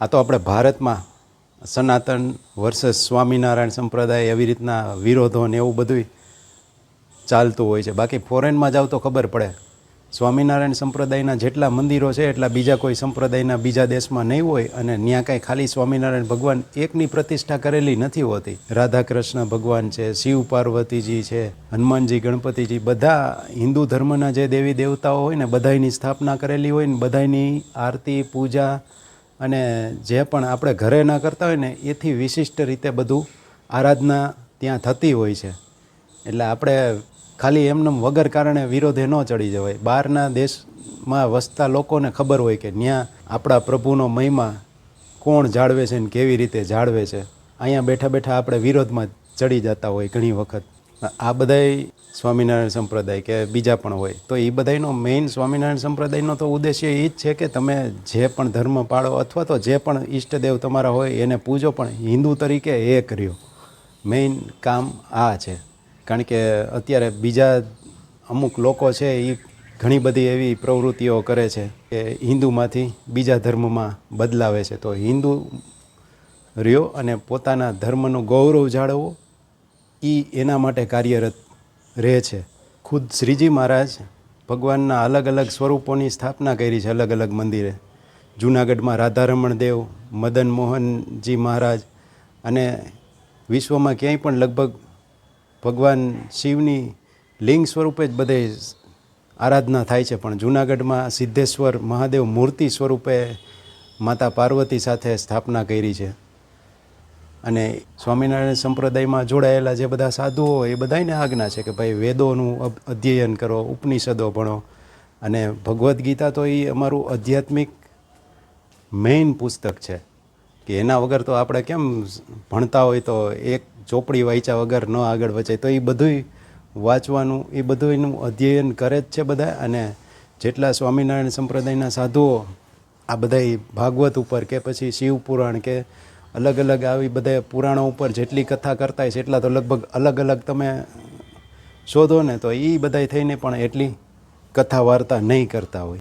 આ તો આપણે ભારતમાં સનાતન વર્સસ સ્વામિનારાયણ સંપ્રદાય એવી રીતના વિરોધો ને એવું બધું ચાલતું હોય છે. બાકી ફોરેનમાં જાવ તો ખબર પડે. સ્વામિનારાયણ સંપ્રદાયના જેટલા મંદિરો છે, એટલા બીજા કોઈ સંપ્રદાયના બીજા દેશમાં નહીં હોય અને ત્યાં કાંઈ ખાલી સ્વામિનારાયણ ભગવાન એકની પ્રતિષ્ઠા કરેલી નથી હોતી. રાધા કૃષ્ણ ભગવાન છે, શિવ પાર્વતીજી છે, હનુમાનજી, ગણપતિજી, બધા હિન્દુ ધર્મના જે દેવી દેવતાઓ હોય ને, બધાયની સ્થાપના કરેલી હોય ને, બધાયની આરતી, પૂજા અને જે પણ આપણે ઘરે ના કરતા હોય ને, એથી વિશિષ્ટ રીતે બધું આરાધના ત્યાં થતી હોય છે. એટલે આપણે ખાલી એમને વગર કારણે વિરોધે ન ચડી જવાય. બહારના દેશમાં વસતા લોકોને ખબર હોય કે ત્યાં આપણા પ્રભુનો મહિમા કોણ જાળવે છે ને કેવી રીતે જાળવે છે. અહીંયા બેઠા બેઠા આપણે વિરોધમાં ચડી જતા હોય ઘણી વખત. આ બધાય સ્વામિનારાયણ સંપ્રદાય કે બીજા પણ હોય, તો એ બધાયનો મેઇન સ્વામિનારાયણ સંપ્રદાયનો તો ઉદ્દેશ્ય એ જ છે કે તમે જે પણ ધર્મ પાળો અથવા તો જે પણ ઈષ્ટદેવ તમારા હોય એને પૂજો પણ હિન્દુ તરીકે એ કર્યો. મેઇન કામ આ છે. કારણ કે અત્યારે બીજા અમુક લોકો છે એ ઘણી બધી એવી પ્રવૃત્તિઓ કરે છે કે હિન્દુમાંથી બીજા ધર્મમાં બદલાવે છે. તો હિન્દુ રહ્યો અને પોતાના ધર્મનું ગૌરવ જાળવવો એ એના માટે કાર્યરત રહે છે. ખુદ શ્રીજી મહારાજ ભગવાનના અલગ અલગ સ્વરૂપોની સ્થાપના કરી છે અલગ અલગ મંદિરે. જૂનાગઢમાં રાધારમણ દેવ, મદન મોહનજી મહારાજ અને વિશ્વમાં ક્યાંય પણ લગભગ ભગવાન શિવની લિંગ સ્વરૂપે જ બધે આરાધના થાય છે. પણ જૂનાગઢમાં સિદ્ધેશ્વર મહાદેવ મૂર્તિ સ્વરૂપે માતા પાર્વતી સાથે સ્થાપના કરી છે. અને સ્વામિનારાયણ સંપ્રદાયમાં જોડાયેલા જે બધા સાધુઓ એ બધાને આજ્ઞા છે કે ભાઈ વેદોનું અધ્યયન કરો, ઉપનિષદો ભણો. અને ભગવદ્ ગીતા તો એ અમારું આધ્યાત્મિક મેઇન પુસ્તક છે કે એના વગર તો આપણે કેમ ભણતા હોય તો એક ચોપડી વાંચ્યા વગર ન આગળ વચાય. તો એ બધુંય વાંચવાનું, એ બધું એનું અધ્યયન કરે જ છે બધા અને જેટલા સ્વામિનારાયણ સંપ્રદાયના સાધુઓ, આ બધા ભાગવત ઉપર કે પછી શિવ પુરાણ કે અલગ અલગ આવી બધા પુરાણો ઉપર જેટલી કથા કરતા હોય છે એટલા તો લગભગ અલગ અલગ તમે શોધો ને તો એ બધાય થઈને પણ એટલી કથા વાર્તા નહીં કરતા હોય.